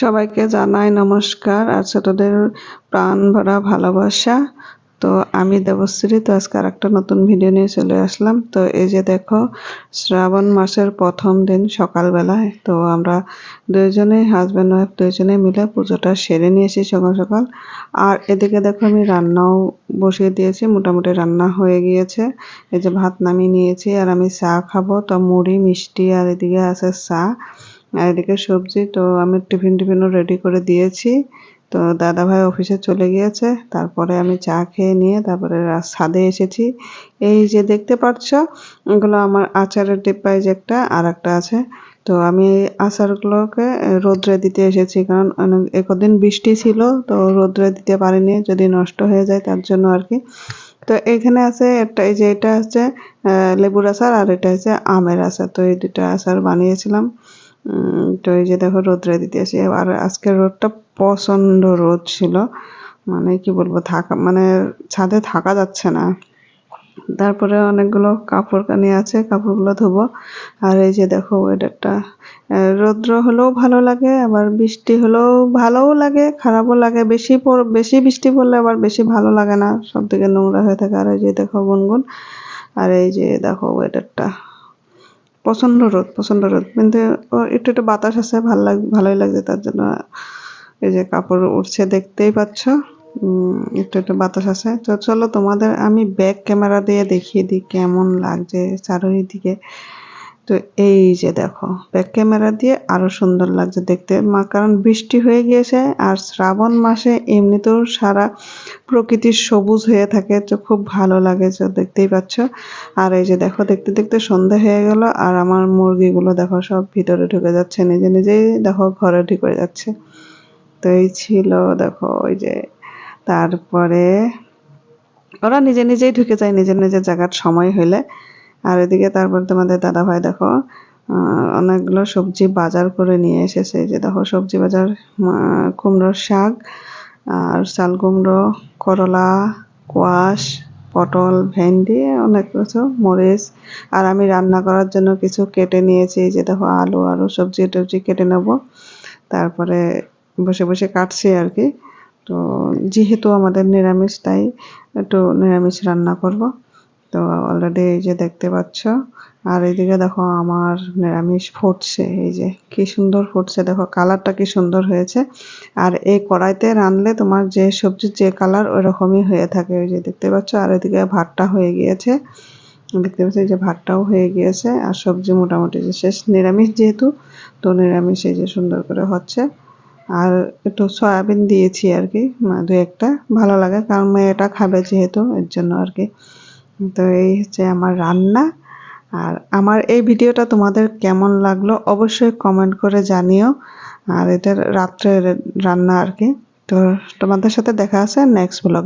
সবাইকে জানাই নমস্কার আর ছোটদের প্রাণ ভরা ভালোবাসা। তো আমি দেবশ্রী, তো আজকে আর একটা নতুন ভিডিও নিয়ে চলে আসলাম। তো এই যে দেখো, শ্রাবণ মাসের প্রথম দিন সকালবেলায়। তো আমরা দুইজনেই হাজব্যান্ড ওয়াইফ দুইজনে মিলে পুজোটা সেরে নিয়েছি সকাল সকাল। আর এদিকে দেখো, আমি রান্নাও বসিয়ে দিয়েছি, মোটামুটি রান্না হয়ে গিয়েছে। এই যে ভাত নামিয়ে নিয়েছি আর আমি চা খাব। তো মুড়ি, মিষ্টি আর এদিকে আছে চা। আর এদিকে সবজি, তো আমি টিফিন টিফিনও রেডি করে দিয়েছি। তো দাদা ভাই অফিসে চলে গিয়েছে, তারপরে আমি চা খেয়ে নিয়ে তারপরে ছাদে এসেছি। এই যে দেখতে পাচ্ছ, এগুলো আমার আচারের ডিব্বায় যে একটা আর একটা আছে। তো আমি আচারগুলোকে রোদ্রে দিতে এসেছি। কারণ অনেক, একদিন বৃষ্টি ছিল, তো রোদ্রে দিতে পারিনি যদি নষ্ট হয়ে যায় তার জন্য আর কি। তো এখানে আছে একটা, এই যে এটা হচ্ছে লেবুর আচার আর এটা হচ্ছে আমের আচার তো এই দুটো আচার বানিয়েছিলাম। তো এই যে দেখো রোদ্রে দিতে আসি আর আজকের রোদটা প্রচণ্ড রোদ ছিল। মানে কি বলব, থাকা মানে ছাদে থাকা যাচ্ছে না। তারপরে অনেকগুলো কাপড় কানি আছে, কাপড়গুলো ধোবো। আর এই যে দেখো, ওয়েদারটা। রৌদ্র হলেও ভালো লাগে, আবার বৃষ্টি হলেও ভালোও লাগে, খারাপও লাগে। বেশি বেশি বৃষ্টি পড়লে আবার বেশি ভালো লাগে না, সব দিকে নোংরা হয়ে থাকে। আর এই যে দেখো, গুনগুন। আর এই যে দেখো, ওয়েদারটা। প্রচণ্ড রোদ প্রচণ্ড রোদ। কিন্তু একটু একটু বাতাস আছে, ভালো লাগ, ভালোই লাগছে তার জন্য। এই যে কাপড় উঠছে দেখতেই পাচ্ছ। একটু একটু বাতাস আছে। তো চলো তোমাদের আমি ব্যাক ক্যামেরা দিয়ে দেখিয়ে দিই কেমন লাগছে চারিদিকে তো এই যে দেখো ব্যাক ক্যামেরা দিয়ে আরও সুন্দর লাগছে দেখতে। মা, কারণ বৃষ্টি হয়ে গিয়েছে আর শ্রাবণ মাসে এমনিতেও সারা প্রকৃতির সবুজ হয়ে থাকে, তো খুব ভালো লাগে তো দেখতেই পাচ্ছ। আর এই যে দেখো, দেখতে দেখতে সন্ধে হয়ে গেল আর আমার মুরগিগুলো দেখো সব ভিতরে ঢুকে যাচ্ছে, নিজে নিজেই দেখো ঘরে ঢুকে যাচ্ছে। তো এই ছিল দেখো ওই যে তারপরে ওরা নিজে নিজেই ঢুকে যায় নিজের নিজের জায়গার সময় হইলে। আর এদিকে তারপর তোমাদের দাদা ভাই দেখো অনেকগুলো সবজি বাজার করে নিয়ে এসেছে। যে দেখো, সবজি বাজার কুমড়োর শাক আর চাল কুমড়ো, করলা, কোয়াশ, পটল, ভেন্ডি, অনেক কিছু, মরিচ। আর আমি রান্না করার জন্য কিছু কেটে নিয়েছি। যে দেখো, আলু আলু সবজি টবজি কেটে নেব। তারপরে বসে বসে কাটছি আর কি। তো যেহেতু আমাদের নিরামিষ, তাই একটু নিরামিষ রান্না করব। তো অলরেডি এই যে দেখতে পাচ্ছ, আর এইদিকে দেখো আমার নিরামিষ ফুটছে, এই যে কি সুন্দর ফুটছে, দেখো কালারটা কি সুন্দর হয়েছে। আর এই কড়াইতে রানলে তোমার যে সবজির যে কালার ওই রকমই হয়ে থাকে, ওই যে দেখতে পাচ্ছ, আর এদিকে ভাতটা হয়ে গিয়েছে। দেখতে পাচ্ছি যে ভাতটাও হয়ে গিয়েছে, আর সবজি মোটামুটি যে শেষ, নিরামিষ যেহেতু, তো নিরামিষ এই যে সুন্দর করে হচ্ছে। আর একটু সয়াবিন দিয়েছি আর কি দু একটা, ভালো লাগে কারণ মেয়েটা খাবে যেহেতু, এর জন্য আর কি। তো এই হচ্ছে আমার রান্না। আর আমার এই ভিডিওটা তোমাদের কেমন লাগল অবশ্যই কমেন্ট করে জানিও। আর এটা রাত্রে রান্না আর কি। তো তোমাদের সাথে দেখা আছে নেক্সট ব্লগ